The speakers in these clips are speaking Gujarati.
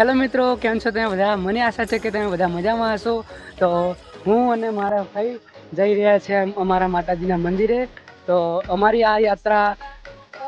હેલો મિત્રો, કેમ છો તમે બધા? મને આશા છે કે તમે બધા મજામાં હશો. તો હું અને મારા ભાઈ જઈ રહ્યા છે અમારા માતાજીના મંદિરે. તો અમારી આ યાત્રા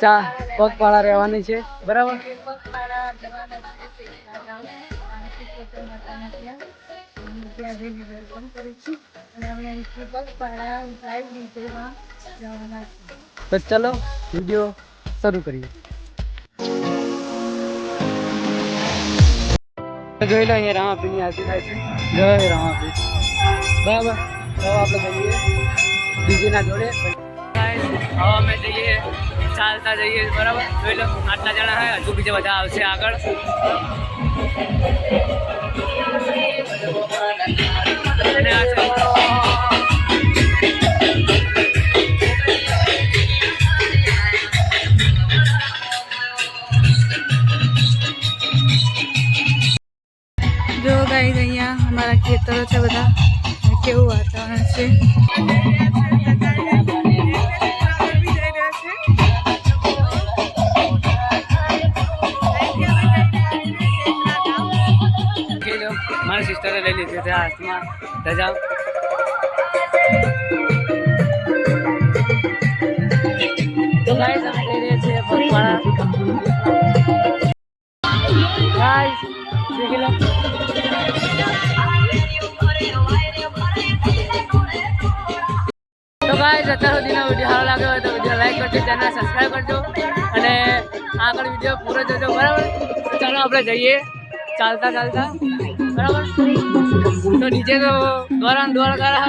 ચા પગપાળા રહેવાની છે. બરાબર? તો ચલો, વીડિયો શરૂ કરીએ. જોઈ લો અહીંયા રામાપીરની આરતી થાય છે. જય રામાપીર બરાબર? તો આપણે જઈએ બીજીના જોડે. હવે અમે જઈએ. ચાલતા જઈએ. બરાબર? જોઈ લો, આટલા જણા હોય હજુ બીજા બધા આવશે આગળ. અને આ ખેતરો છે બધા. કેવું વાતાવરણ છે? મારી સિસ્ટરે લઈ લીધી છે હાથમાં. ધજા તો ગાઈસ અમે જઈ રહ્યા છીએ પગપાળા. ગાઈસ ગાઈસ, અત્યાર સુધીનો વીડિયો સારો લાગ્યો હોય તો વીડિયો લાઈક કરજો ચેનલ સબસ્ક્રાઈબ કરજો. અને આગળ વીડિયો પૂરો જોજો, બરાબર? ચાલો આપણે જઈએ. ચાલતા ચાલતા. બરાબર? તો નીચે તો દ્વારા દ્વારા કરા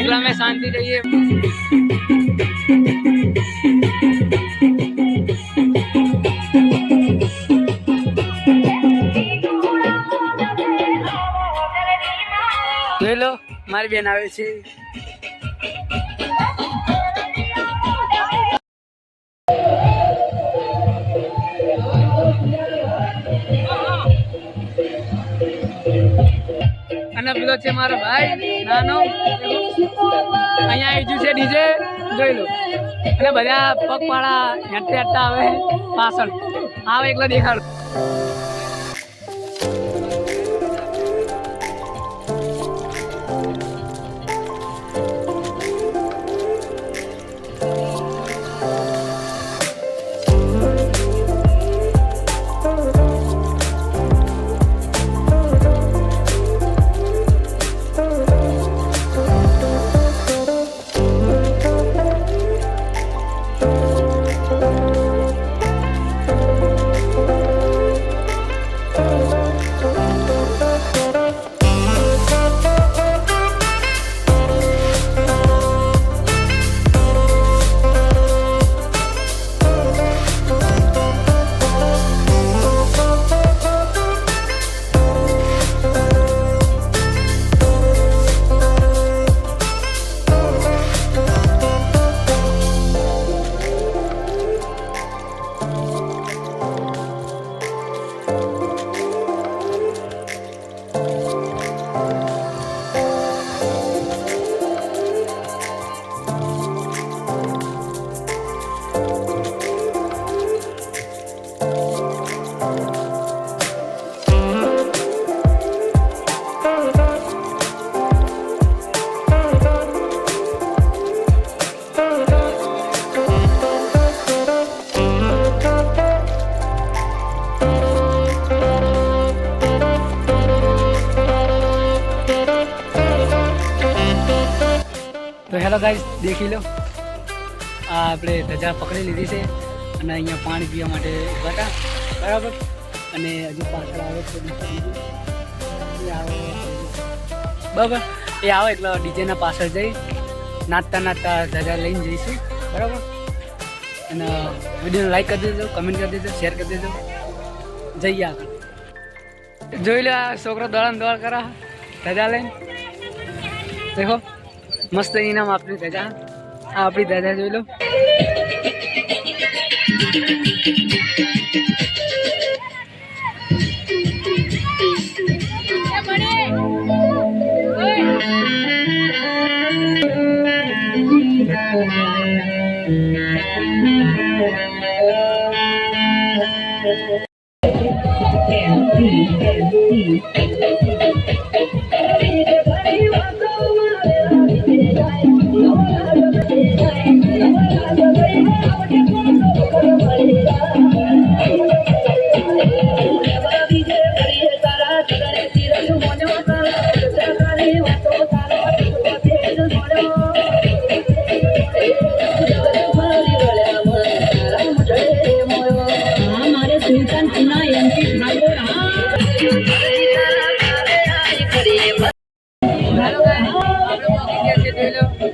એટલે અમે શાંતિ જઈએ. જોઈ મારી બેન આવે છે. અને પેલો છે મારો ભાઈ, નાનો અહીંયા આવી છે ડીજે, જોઈ લો. અને બધા પગપાળા હેઠતા હેઠતા આવે પાછળ. આવે એકલા દેખાડો. હેલો ગાઈસ દેખી લો. આ આપણે ધજા પકડી લીધી છે અને અહીંયા પાણી પીવા માટે ઊભા હતા. બરાબર? અને હજુ પાછળ આવે છે. બરાબર? એ આવે એટલે ડીજેના પાછળ જઈ નાચતા નાચતા ધજા લઈને જઈશું. બરાબર? અને વિડીયોને લાઈક કરી દેજો કમેન્ટ કરી દેજો શેર કરી દેજો. જઈએ આગળ. જોઈ લો આ છોકરો દોડાને દોડ કરા. ધજા લઈને. દેખો. મસ્ત ઇનામ આપણી દાદા. આપણી દાદા જોઈ લો.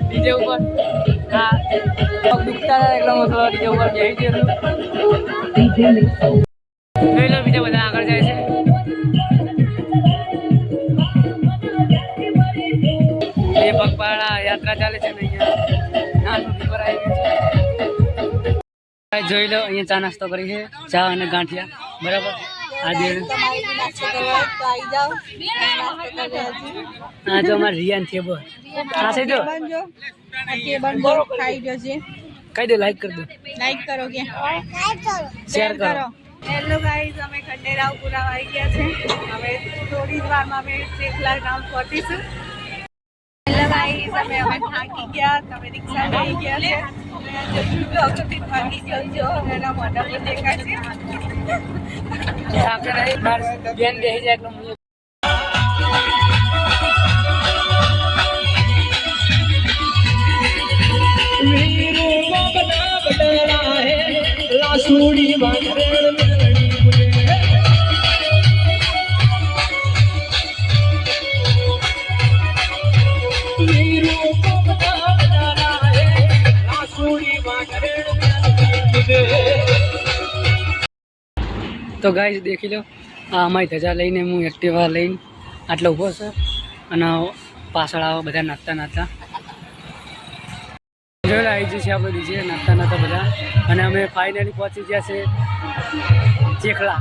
ડીજે ઉપર હા દુખતા હતા એટલો ઉપર જઈ જોઈ લો બીજા બધા આગળ જાય છે બે પગપાળા યાત્રા ચાલે છે ને અહીંયા છે જોઈ લો અહીંયા ચા નાસ્તો કરી છે ચા અને ગાંઠિયા બરાબર હા જો અમારે રિયાન છે બોલ હા છે જો. દો લાઈક કરી દો. લાઈક કરો. કે શેર કરો હેલો ગાઈઝ અમે ખંડેરાવ પૂરા આવી ગયા છે. હવે થોડી જ વારમાં અમે શેખલા ગામ પહોંચીશું. હેલો અમે અમે થાકી ગયા તમે રિક્ષા લઈ ગયા છે ગયો છો એના મોઢા પર આપણે બેન બેસી જાય તો ગાઈઝ દેખી લો, આ અમારી ધજા લઈને હું એક્ટિવા લઈને આટલો ઊભો છું અને પાછળ આવો બધા નાખતા નાખતા જોયેલા આવી જશે આપણે બીજે નાખતા નાખતા બધા. અને અમે ફાઇનલી પહોંચી ગયા છે ચેખલા.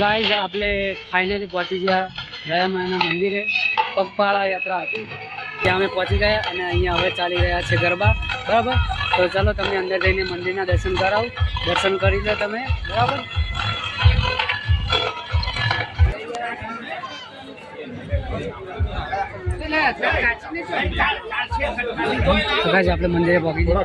ગાઈઝ આપણે ફાઇનલી પહોંચી ગયા. ગયા માના મંદિરે. પગપાળા યાત્રા હતી. ત્યાં અમે પહોંચી ગયા અને અહીંયા હવે ચાલી રહ્યા છે ગરબા. બરાબર? તો ચાલો તમે અંદર જઈને મંદિરના દર્શન કરાવું. દર્શન કરી લો તમે. બરાબર? તો ગાઈઝ આપણે મંદિરે પહોંચી ગયા.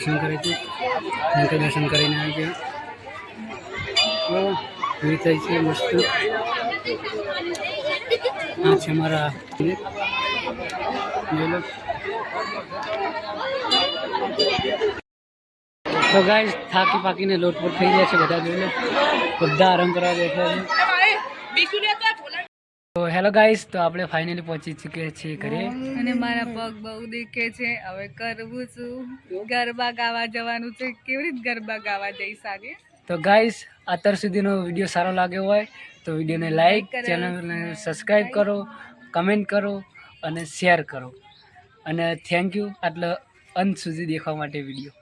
દર્શન કરે છે. હું દર્શન કરીને આવી ગયા ભીડ થઈ છે, મસ્ત. આ છે મારા તો ગાઈસ થાકી પાકીને લોટપોટ થઈ ગયા છે બધા જોઈ લો. બધા આરામ કરવા બેઠા છે. તો હેલો ગાઈસ તો આપણે ફાઇનલી પહોંચી ચૂક્યા છીએ ઘરે. અને મારા પગ બહુ દુખે છે. હવે કરવું છું ગરબા ગાવા જવાનું છે. કેવી રીતે ગરબા ગાવા જઈશ સાગે તો ગાઈસ અત્યાર સુધીનો વીડિયો સારો લાગ્યો હોય તો વિડીયોને લાઈક ચેનલને સબસ્ક્રાઈબ કરો. કમેન્ટ કરો અને શેર કરો. અને થેન્ક યુ આટલા અંત સુધી દેખવા માટે વીડિયો.